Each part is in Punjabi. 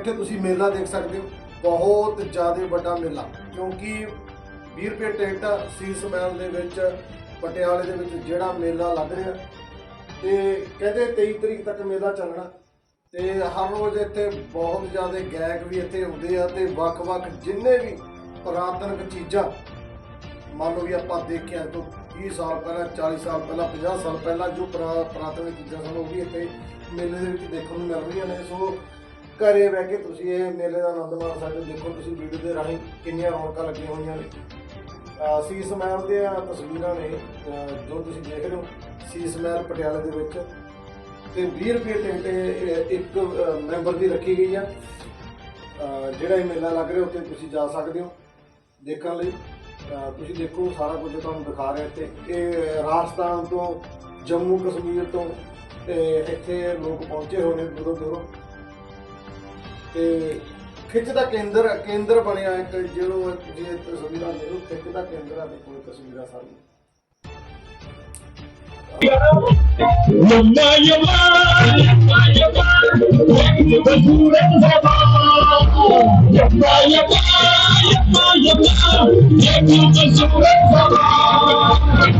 ਬੈਠੇ ਤੁਸੀਂ ਮੇਲਾ ਦੇਖ ਸਕਦੇ ਹੋ। ਬਹੁਤ ਜ਼ਿਆਦਾ ਵੱਡਾ ਮੇਲਾ, ਕਿਉਂਕਿ 20 ਰੁਪਏ ਟਿਕਟ ਸੀਸ ਮਹਿਲ ਦੇ ਵਿੱਚ, ਪਟਿਆਲੇ ਦੇ ਵਿੱਚ ਜਿਹੜਾ ਮੇਲਾ ਲੱਗ ਰਿਹਾ। ਤੇ ਕਹਿੰਦੇ 23 ਤਰੀਕ ਤੱਕ ਮੇਲਾ ਚੱਲਣਾ। ਤੇ ਹਰ ਰੋਜ਼ ਇੱਥੇ ਬਹੁਤ ਜ਼ਿਆਦਾ ਗਾਇਕ ਵੀ ਇੱਥੇ ਆਉਂਦੇ ਆ ਤੇ ਵੱਖ-ਵੱਖ ਜਿੰਨੇ ਵੀ ਪੁਰਾਤਨਕ ਚੀਜ਼ਾਂ, ਮੰਨ ਲਓ ਵੀ ਆਪਾਂ ਦੇਖਿਆ ਤੋਂ 30 ਸਾਲ ਪਹਿਲਾਂ 40 ਸਾਲ ਪਹਿਲਾਂ 50 ਸਾਲ ਪਹਿਲਾਂ ਜੋ ਪੁਰਾ- ਪੁਰਾਤਨ ਚੀਜ਼ਾਂ ਸਨ, ਉਹ ਵੀ ਇੱਥੇ ਮੇਲੇ ਦੇ ਵਿੱਚ ਦੇਖਣ ਨੂੰ ਮਿਲ ਰਹੀਆਂ ਨੇ। ਸੋ ਘਰੇ ਬਹਿ ਕੇ ਤੁਸੀਂ ਇਹ ਮੇਲੇ ਦਾ ਆਨੰਦ ਮਾਣ ਸਕਦੇ ਹੋ। ਦੇਖੋ ਤੁਸੀਂ ਵੀਡੀਓ ਦੇ ਰਾਹੀਂ ਕਿੰਨੀਆਂ ਰੌਣਕਾਂ ਲੱਗੀਆਂ ਹੋਈਆਂ ਨੇ। ਅਹ ਸੀਸ ਮਹਿਲ ਦੀਆਂ ਤਸਵੀਰਾਂ ਨੇ ਅਹ ਜੋ ਤੁਸੀਂ ਦੇਖ ਰਹੇ ਹੋ ਸੀਸ ਮਹਿਲ ਪਟਿਆਲੇ ਦੇ ਵਿੱਚ। ਤੇ 20 ਰੁਪਏ ਟਿਕਟ ਇਹ ਇੱਕ ਅਹ, ਮੈਂਬਰ ਦੀ ਰੱਖੀ ਗਈ ਆ। ਅਹ, ਜਿਹੜਾ ਇਹ ਮੇਲਾ ਲੱਗ ਰਿਹਾ ਉੱਥੇ ਤੁਸੀਂ ਜਾ ਸਕਦੇ ਹੋ ਦੇਖਣ ਲਈ। ਅਹ, ਤੁਸੀਂ ਦੇਖੋ ਸਾਰਾ ਕੁਝ ਤੁਹਾਨੂੰ ਦਿਖਾ ਰਿਹਾ ਇੱਥੇ। ਇਹ ਰਾਜਸਥਾਨ ਤੋਂ ਜੰਮੂ ਕਸ਼ਮੀਰ ਤੋਂ ਤੇ ਇੱਥੇ ਲੋਕ ਪਹੁੰਚੇ ਹੋਏ ਨੇ ਦੂਰੋਂ ਦੂਰੋਂ। ਤੇ ਖਿੱਚ ਦਾ ਕੇਂਦਰ ਕੇਂਦਰ ਬਣਿਆ ਇੱਕ ਜਿਹੜੋ ਜੇ ਤਸਵੀਰਾਂ ਦੇ ਨੂੰ ਖਿੱਚ ਦਾ ਕੇਂਦਰ ਆ ਦੇ ਕੋਲ ਤਸਵੀਰਾਂ ਸਾਰੀਆਂ ਮੰਮਾ ਯਮਾ ਯਮਾ ਯਮਾ ਇੱਕ ਬਸੂਰੇ ਜ਼ਬਾ ਯਮਾ ਯਮਾ ਯਮਾ ਯਮਾ ਇੱਕ ਬਸੂਰੇ ਜ਼ਬਾ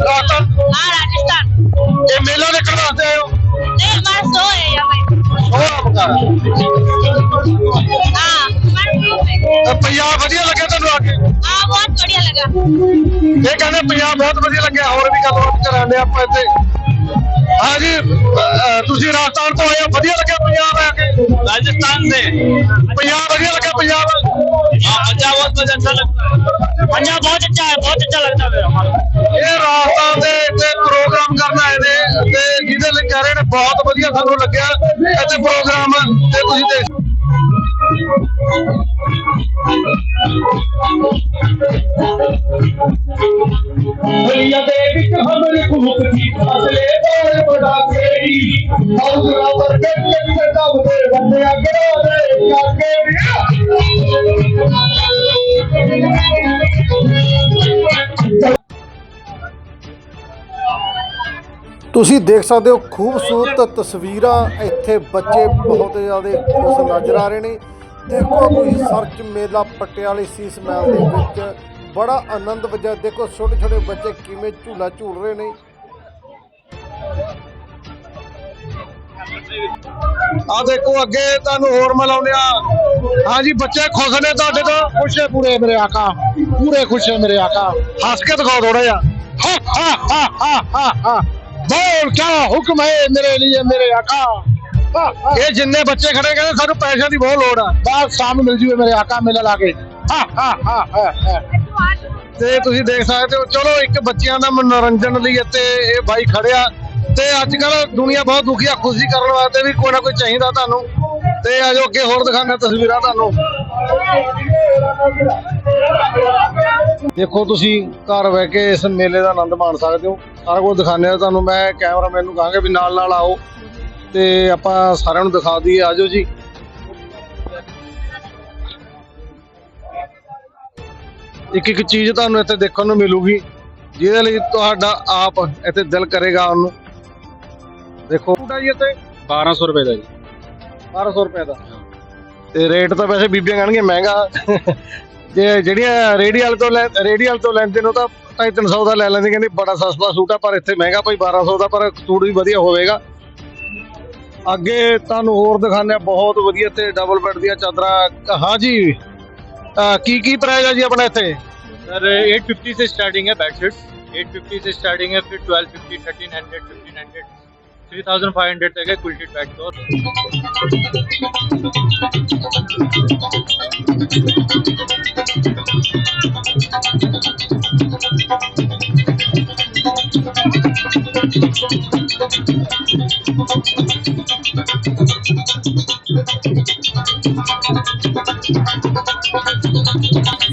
राजस्थान। हाँ राजस्थान। ये मेला में? करवाते हो। नहीं हमारा शो है। शो तो लगे बहुत लगे। और भी गलबात कराने आप इतने। हाँ जी तुम राजस्थान तो आए बढ़िया लगे राजस्थान से। पंजाब बढ़िया हाँ, बहुत अच्छा है। बहुत अच्छा है बहुत अच्छा लगता है। ਅੱਜ ਪ੍ਰੋਗਰਾਮ ਤੇ ਤੁਸੀਂ ਦੇਖ ਦੁਨੀਆ ਦੇ ਵਿੱਚ ਹਮਰ ਖੂਕ ਦੀ ਅਸਲੇ ਬਾਰ ਬੜਾ ਖੇੜੀ ਮੌਜਰਾ ਪਰ ਕੱਟੇ ਕਟਾਬ ਦੇ ਬੰਦੇ ਅਗਰਾ ਦੇ ਕਾਕੇ ਵੀ ਤੁਸੀਂ ਦੇਖ ਸਕਦੇ ਹੋ ਖੂਬਸੂਰਤ ਤਸਵੀਰਾਂ, ਇੱਥੇ ਬੱਚੇ ਬਹੁਤ ਜ਼ਿਆਦਾ ਖੁਸ਼ ਨਜ਼ਰ ਆ ਰਹੇ ਨੇ। ਦੇਖੋ ਤੁਸੀਂ ਸਰਚ ਮੇਲਾ ਪਟਿਆਲੇ ਸੀਸ ਮਹਿਲ ਦੇ ਵਿੱਚ, ਬੜਾ ਆਨੰਦ ਵਜਾ। ਦੇਖੋ ਛੋਟੇ ਛੋਟੇ ਬੱਚੇ ਕਿਵੇਂ ਝੂਲਾ ਝੂਲ ਰਹੇ ਨੇ। ਆ ਦੇਖੋ ਅੱਗੇ ਤੁਹਾਨੂੰ ਹੋਰ ਮਿਲਾਉਂਦੇ ਆ। ਹਾਂਜੀ, ਬੱਚੇ ਖੁਸ਼ ਨੇ ਤੁਹਾਡੇ ਤੋਂ? ਖੁਸ਼ ਪੂਰੇ ਮੇਰੇ ਆਕਾ। ਪੂਰੇ ਖੁਸ਼ ਮੇਰੇ ਆਕਾ। ਹੱਸ ਕੇ ਦਿਖਾਓ ਥੋੜਾ ਜਿਹਾ। ਹਾ ਹਾ ਹਾ ਹਾ ਹਾ। बोल क्या हुक्म है मेरे लिए मेरे आका हा, हा। ਇਹ ਜਿੰਨੇ ਬੱਚੇ ਖੜੇ ਕਹਿੰਦੇ ਸਾਨੂੰ ਪੈਸਿਆਂ ਦੀ ਬਹੁਤ ਲੋੜ ਆ बात शाम मिल जुए मेरे आका मेला लागे हा हा हा हा हा ਤੇ ਤੁਸੀਂ ਦੇਖ ਸਕਦੇ ਹੋ ਚਲੋ ਇੱਕ ਬੱਚਿਆਂ ਦਾ ਮਨੋਰੰਜਨ ਲਈ ਇੱਥੇ ਇਹ ਬਾਈ ਖੜਿਆ ਤੇ ਅੱਜ ਕੱਲ ਦੁਨੀਆ ਬਹੁਤ ਦੁਖੀ ਆ ਖੁਸ਼ੀ ਕਰਨ ਵਾਸਤੇ ਵੀ ਕੋਈ ਨਾ ਕੋਈ ਚਾਹੀਦਾ ਤੁਹਾਨੂੰ ਤੇ ਆ ਜਾਓ ਅੱਗੇ, ਹੋਰ ਦਿਖਾਣਾ ਤਸਵੀਰਾਂ ਤੁਹਾਨੂੰ। ਦੇਖੋ ਤੁਸੀਂ ਘਰ ਬਹਿ ਕੇ ਇਸ ਮੇਲੇ ਦਾ ਆਨੰਦ ਮਾਣ ਸਕਦੇ ਹੋ। ਸਾਰਾ ਕੁਝ ਦਿਖਾਣੇ ਆ ਤੁਹਾਨੂੰ, ਮੈਂ ਕੈਮਰਾਮੈਨ ਨੂੰ ਕਹਾਂਗੇ ਵੀ ਨਾਲ ਨਾਲ ਆਓ। ਤੇ ਆਪਾਂ ਸਾਰਿਆਂ ਨੂੰ ਦਿਖਾ ਦਈਏ ਆਜੋ ਜੀ। ਇੱਕ ਇੱਕ ਚੀਜ਼ ਤੁਹਾਨੂੰ ਇੱਥੇ ਦੇਖਣ ਨੂੰ ਮਿਲੂਗੀ, ਜਿਹਦੇ ਲਈ ਤੁਹਾਡਾ ਆਪ ਇੱਥੇ ਦਿਲ ਕਰੇਗਾ ਉਹਨੂੰ ਦੇਖੋ। ਜੀ ਇੱਥੇ 1200 ਰੁਪਏ ਦਾ ਜੀ। 1200 ਰੁਪਏ ਦਾ ਤੇ ਰੇਟ ਤਾਂ ਵੈਸੇ ਬੀਬੀਆਂ ਕਹਿਣਗੇ ਮਹਿੰਗਾ ਜੇ ਜਿਹੜੀਆਂ ਰੇਡੀ ਵਾਲੇ ਤੋਂ ਲੈ ਰੇਡੀ ਵਾਲੇ ਤੋਂ ਲੈਂਦੇ ਨੇ ਉਹ ਤਾਂ 250 ਦਾ ਲੈ ਲੈਂਦੇ ਕਹਿੰਦੇ ਬੜਾ ਸਸਤਾ ਸੂਟ ਆ ਪਰ ਇੱਥੇ ਮਹਿੰਗਾ ਭਾਈ 1200 ਦਾ ਪਰ ਸੂਟ ਵੀ ਵਧੀਆ ਹੋਵੇਗਾ ਅੱਗੇ ਤੁਹਾਨੂੰ ਹੋਰ ਦਿਖਾਉਂਦੇ ਆ ਬਹੁਤ ਵਧੀਆ ਤੇ ਡਬਲ ਬੈੱਡ ਦੀਆਂ ਚਾਦਰਾਂ ਹਾਂਜੀ ਅਹ ਕੀ ਕੀ ਪ੍ਰਾਈਸ ਆ ਜੀ ਆਪਣਾ ਇੱਥੇ सर 850 से स्टार्टिंग है बेडशीट 850 से स्टार्टिंग है फिर 1250 1300 1500 3500 ਤੱਕ ਹੈ ਕੁਇਲਟਡ ਬੈਡ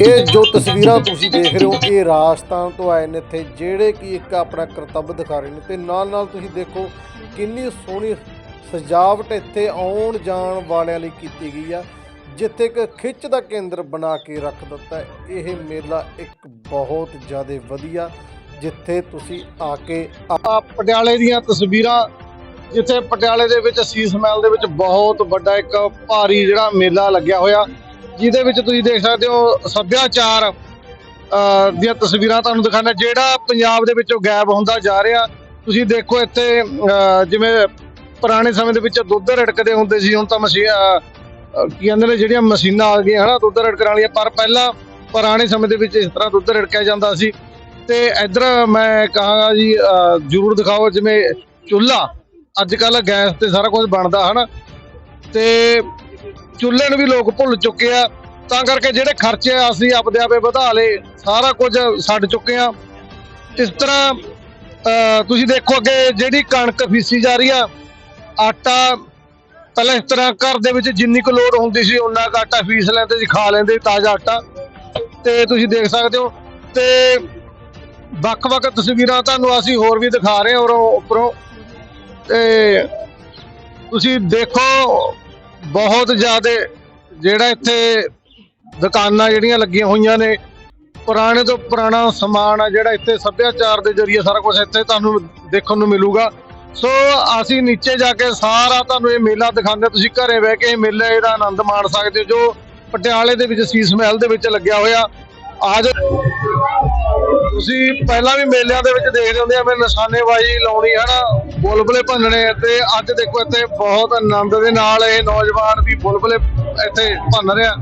ਇਹ ਜੋ ਤਸਵੀਰਾਂ ਤੁਸੀਂ ਦੇਖ ਰਹੇ ਹੋ, ਇਹ ਰਾਜਸਥਾਨ ਤੋਂ ਆਏ ਨੇ ਇੱਥੇ, ਜਿਹੜੇ ਕਿ ਇੱਕ ਆਪਣਾ ਕਰਤੱਵ ਦਿਖਾ ਰਹੇ ਨੇ ਤੇ ਨਾਲ ਨਾਲ ਤੁਸੀਂ ਦੇਖੋ ਕਿੰਨੀ ਸੋਹਣੀ ਸਜਾਵਟ ਇੱਥੇ ਆਉਣ ਜਾਣ ਵਾਲਿਆਂ ਲਈ ਕੀਤੀ ਗਈ ਆ, ਜਿੱਥੇ ਇੱਕ ਖਿੱਚ ਦਾ ਕੇਂਦਰ ਬਣਾ ਕੇ ਰੱਖ ਦਿੱਤਾ ਇਹ ਮੇਲਾ ਇੱਕ ਬਹੁਤ ਜ਼ਿਆਦਾ ਵਧੀਆ, ਜਿੱਥੇ ਤੁਸੀਂ ਆ ਕੇ ਆ ਪਟਿਆਲੇ ਦੀਆਂ ਤਸਵੀਰਾਂ, ਜਿੱਥੇ ਪਟਿਆਲੇ ਦੇ ਵਿੱਚ ਸੀਸ ਮਹਿਲ ਦੇ ਵਿੱਚ ਬਹੁਤ ਵੱਡਾ ਇੱਕ ਭਾਰੀ ਜਿਹੜਾ ਮੇਲਾ ਲੱਗਿਆ ਹੋਇਆ, ਜਿਹਦੇ ਵਿੱਚ ਤੁਸੀਂ ਦੇਖ ਸਕਦੇ ਹੋ ਸੱਭਿਆਚਾਰ ਦੀਆਂ ਤਸਵੀਰਾਂ ਤੁਹਾਨੂੰ ਦਿਖਾਣਾ ਜਿਹੜਾ ਪੰਜਾਬ ਦੇ ਵਿੱਚੋਂ ਗਾਇਬ ਹੁੰਦਾ ਜਾ ਰਿਹਾ ਤੁਸੀਂ ਦੇਖੋ ਇੱਥੇ ਅਹ, ਜਿਵੇਂ ਪੁਰਾਣੇ ਸਮੇਂ ਦੇ ਵਿੱਚ ਦੁੱਧ ਰੜਕਦੇ ਹੁੰਦੇ ਸੀ ਹੁਣ ਤਾਂ ਮਸ਼ੀਨ ਕੀ ਕਹਿੰਦੇ ਨੇ ਜਿਹੜੀਆਂ ਮਸ਼ੀਨਾਂ ਆ ਗਈਆਂ ਹਨਾ ਦੁੱਧ ਰੜਕਣ ਵਾਲੀਆਂ ਪਰ ਪਹਿਲਾਂ ਪੁਰਾਣੇ ਸਮੇਂ ਦੇ ਵਿੱਚ ਇਸ ਤਰ੍ਹਾਂ ਦੁੱਧ ਰੜਕਿਆ ਜਾਂਦਾ ਸੀ। ਤੇ ਇੱਧਰ ਮੈਂ ਕਹਾਂਗਾ ਜੀ ਜ਼ਰੂਰ ਦਿਖਾਓ ਜਿਵੇਂ ਚੁੱਲ੍ਹਾ ਅੱਜ ਕੱਲ ਗੈਸ ਤੇ ਸਾਰਾ ਕੁਝ ਬਣਦਾ ਹਨਾ। ਤੇ ਚੁੱਲ੍ਹੇ ਨੂੰ ਵੀ ਲੋਕ ਭੁੱਲ ਚੁੱਕੇ ਆ ਤਾਂ ਕਰਕੇ ਜਿਹੜੇ ਖਰਚੇ ਆ ਅਸੀਂ ਆਪਦੇ ਆਪੇ ਵਧਾ ਲਏ ਸਾਰਾ ਕੁਝ ਛੱਡ ਚੁੱਕੇ ਆ। ਇਸ ਤਰ੍ਹਾਂ ਤੁਸੀਂ ਦੇਖੋ ਅੱਗੇ ਜਿਹੜੀ ਕਣਕ ਫੀਸੀ ਜਾ ਰਹੀ ਆ, ਆਟਾ ਪਹਿਲਾਂ ਇਸ ਤਰ੍ਹਾਂ ਘਰ ਦੇ ਵਿੱਚ ਜਿੰਨੀ ਕੁ ਲੋੜ ਹੁੰਦੀ ਸੀ ਉਨਾ ਕੁ ਆਟਾ ਫੀਸ ਲੈਂਦੇ ਸੀ, ਖਾ ਲੈਂਦੇ ਤਾਜ਼ਾ ਆਟਾ। ਤੇ ਤੁਸੀਂ ਦੇਖ ਸਕਦੇ ਹੋ, ਤੇ ਵੱਖ-ਵੱਖ ਤਸਵੀਰਾਂ ਤੁਹਾਨੂੰ ਅਸੀਂ ਹੋਰ ਵੀ ਦਿਖਾ ਰਹੇ ਹਾਂ ਔਰ ਉੱਪਰੋਂ। ਤੇ ਤੁਸੀਂ ਦੇਖੋ, ਬਹੁਤ ਜ਼ਿਆਦਾ ਜਿਹੜਾ ਇੱਥੇ ਦੁਕਾਨਾਂ ਜਿਹੜੀਆਂ ਲੱਗੀਆਂ ਹੋਈਆਂ ਨੇ ਪੁਰਾਣੇ ਤੋਂ ਪੁਰਾਣਾ ਸਮਾਨ ਆ ਜਿਹੜਾ ਇੱਥੇ ਸੱਭਿਆਚਾਰ ਦੇ ਜ਼ਰੀਏ ਸਾਰਾ ਕੁਝ ਇੱਥੇ ਤੁਹਾਨੂੰ ਦੇਖਣ ਨੂੰ ਮਿਲੂਗਾ। ਸੋ ਅਸੀਂ ਨੀਚੇ ਜਾ ਕੇ ਸਾਰਾ ਤੁਹਾਨੂੰ ਇਹ ਮੇਲਾ ਦਿਖਾਉਂਦੇ ਤੁਸੀਂ ਘਰੇ ਬਹਿ ਕੇ ਇਹ ਮੇਲੇ ਦਾ ਆਨੰਦ ਮਾਣ ਸਕਦੇ ਹੋ, ਜੋ ਪਟਿਆਲੇ ਦੇ ਵਿੱਚ ਸੀਸ ਮਹਿਲ ਦੇ ਵਿੱਚ ਲੱਗਿਆ ਹੋਇਆ। ਆਜ ਤੁਸੀਂ ਪਹਿਲਾਂ ਵੀ ਮੇਲਿਆਂ ਦੇ ਵਿੱਚ ਦੇਖਦੇ ਹੁੰਦੇ ਆ ਮੈਂ ਨਿਸ਼ਾਨੇਬਾਜ਼ੀ ਲਾਉਣੀ ਹੈ ਨਾ ਬੁਲਬੁਲੇ ਭੰਨਣੇ, ਤੇ ਅੱਜ ਦੇਖੋ ਇੱਥੇ ਬਹੁਤ ਆਨੰਦ ਦੇ ਨਾਲ ਇਹ ਨੌਜਵਾਨ ਵੀ ਬੁਲਬੁਲੇ ਇੱਥੇ ਭੰਨ ਰਿਹਾ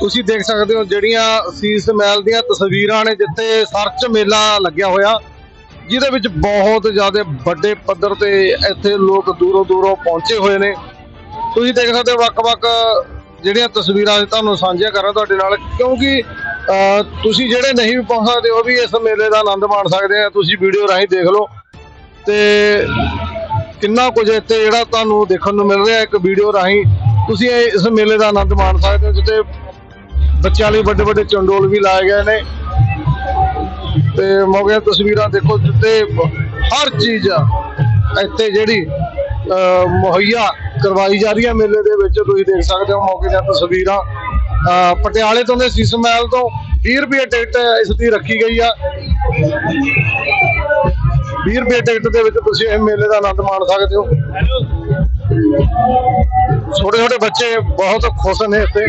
ਤੁਸੀਂ ਦੇਖ ਸਕਦੇ ਹੋ ਜਿਹੜੀਆਂ ਸੀਸ ਮਹਿਲ ਦੀਆਂ ਤਸਵੀਰਾਂ ਨੇ ਜਿੱਥੇ ਸਰਚ ਮੇਲਾ ਲੱਗਿਆ ਹੋਇਆ, ਜਿਹਦੇ ਵਿੱਚ ਬਹੁਤ ਜ਼ਿਆਦਾ ਵੱਡੇ ਪੱਧਰ ਤੇ ਇੱਥੇ ਲੋਕ ਦੂਰੋਂ ਦੂਰੋਂ ਪਹੁੰਚੇ ਹੋਏ ਨੇ। ਤੁਸੀਂ ਦੇਖ ਸਕਦੇ ਹੋ ਵੱਖ-ਵੱਖ ਜਿਹੜੀਆਂ ਤਸਵੀਰਾਂ ਤੁਹਾਨੂੰ ਸਾਂਝੀਆਂ ਕਰਾਂ ਤੁਹਾਡੇ ਨਾਲ, ਕਿਉਂਕਿ ਤੁਸੀਂ ਜਿਹੜੇ ਨਹੀਂ ਵੀ ਪਹੁੰਚ ਸਕਦੇ ਉਹ ਵੀ ਇਸ ਮੇਲੇ ਦਾ ਆਨੰਦ ਮਾਣ ਸਕਦੇ ਆ। ਤੁਸੀਂ ਵੀਡੀਓ ਰਾਹੀਂ ਦੇਖ ਲਓ। ਤੇ ਕਿੰਨਾ ਕੁਝ ਇੱਥੇ ਜਿਹੜਾ ਤੁਹਾਨੂੰ ਦੇਖਣ ਨੂੰ ਮਿਲ ਰਿਹਾ, ਇੱਕ ਵੀਡੀਓ ਰਾਹੀਂ ਤੁਸੀਂ ਇਸ ਮੇਲੇ ਦਾ ਆਨੰਦ ਮਾਣ ਸਕਦੇ ਹੋ, ਜਿੱਥੇ ਬੱਚਿਆਂ ਲਈ ਵੱਡੇ ਵੱਡੇ ਚੰਡੋਲ ਵੀ ਲਾਏ ਗਏ ਨੇ। ਤੇ ਮੌਕੇ ਦੀਆਂ ਤਸਵੀਰਾਂ ਦੇਖੋ ਜਿੱਥੇ ਹਰ ਚੀਜ਼ ਇੱਥੇ ਜਿਹੜੀ ਅਹ, ਮੁਹੱਈਆ ਕਰਵਾਈ ਜਾ ਰਹੀ ਹੈ ਮੇਲੇ ਦੇ ਵਿੱਚ ਤੁਸੀਂ ਦੇਖ ਸਕਦੇ ਹੋ ਮੌਕੇ ਦੀਆਂ ਤਸਵੀਰਾਂ। ਪਟਿਆਲੇ ਤੋਂ ਦੇ ਸੀਸ ਮਹਿਲ ਤੋਂ 20 ਰੁਪਏ ਟਿਕਟ ਇਸ ਦੀ ਰੱਖੀ ਗਈ ਆ। 20 ਰੁਪਏ ਟਿਕਟ ਦੇ ਵਿੱਚ ਤੁਸੀਂ ਇਹ ਮੇਲੇ ਦਾ ਆਨੰਦ ਮਾਣ ਸਕਦੇ ਹੋ। ਛੋਟੇ ਛੋਟੇ ਬੱਚੇ ਬਹੁਤ ਖੁਸ਼ ਨੇ ਇੱਥੇ।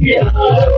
Yeah.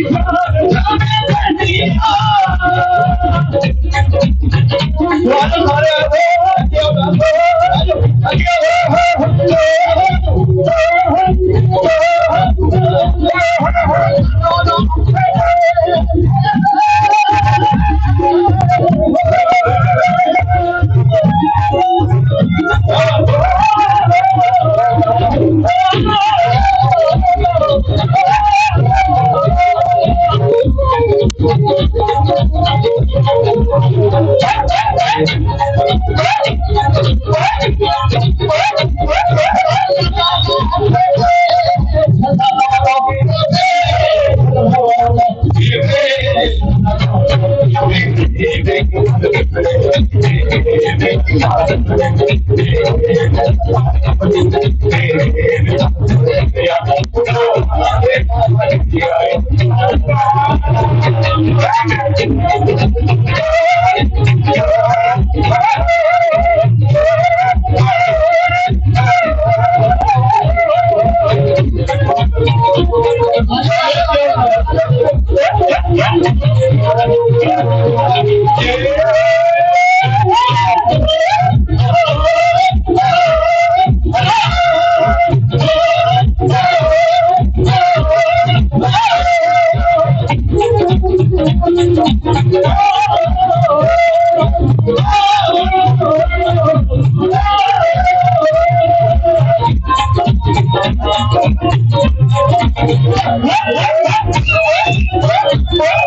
Thank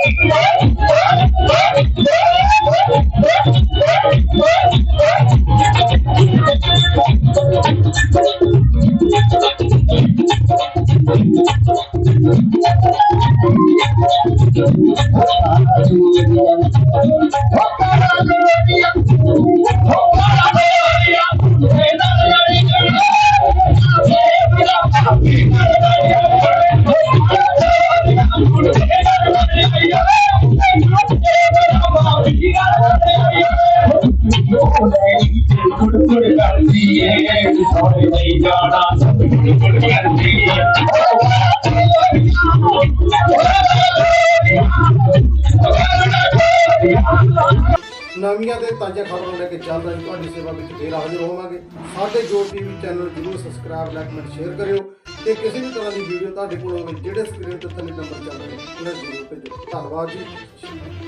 you. ਨਵੀਆਂ ਤੇ ਤਾਜ਼ਾ ਖਬਰਾਂ ਲੈ ਕੇ ਜਲਦ ਹੀ ਤੁਹਾਡੀ ਸੇਵਾ ਵਿੱਚ ਫੇਰ ਹਾਜ਼ਰ ਹੋਵਾਂਗੇ। ਸਾਡੇ ਜੋ ਟੀਵੀ ਚੈਨਲ ਜਰੂਰ ਸਬਸਕ੍ਰਾਈਬ ਲਾਈਕ ਕਮੈਂਟ ਸ਼ੇਅਰ ਕਰਿਓ ਤੇ ਕਿਸੇ ਵੀ ਤਰ੍ਹਾਂ ਦੀ ਵੀਡੀਓ ਤੁਹਾਡੇ ਕੋਲ ਹੋਵੇ, ਜਿਹੜੇ ਸਕਰੀਨ ਤੇ ਤੁਹਾਨੂੰ ਨੰਬਰ ਚੱਲ ਰਹੇ ਨੇ ਉਹਨਾਂ ਜ਼ਰੂਰ ਭੇਜੋ। ਧੰਨਵਾਦ ਜੀ।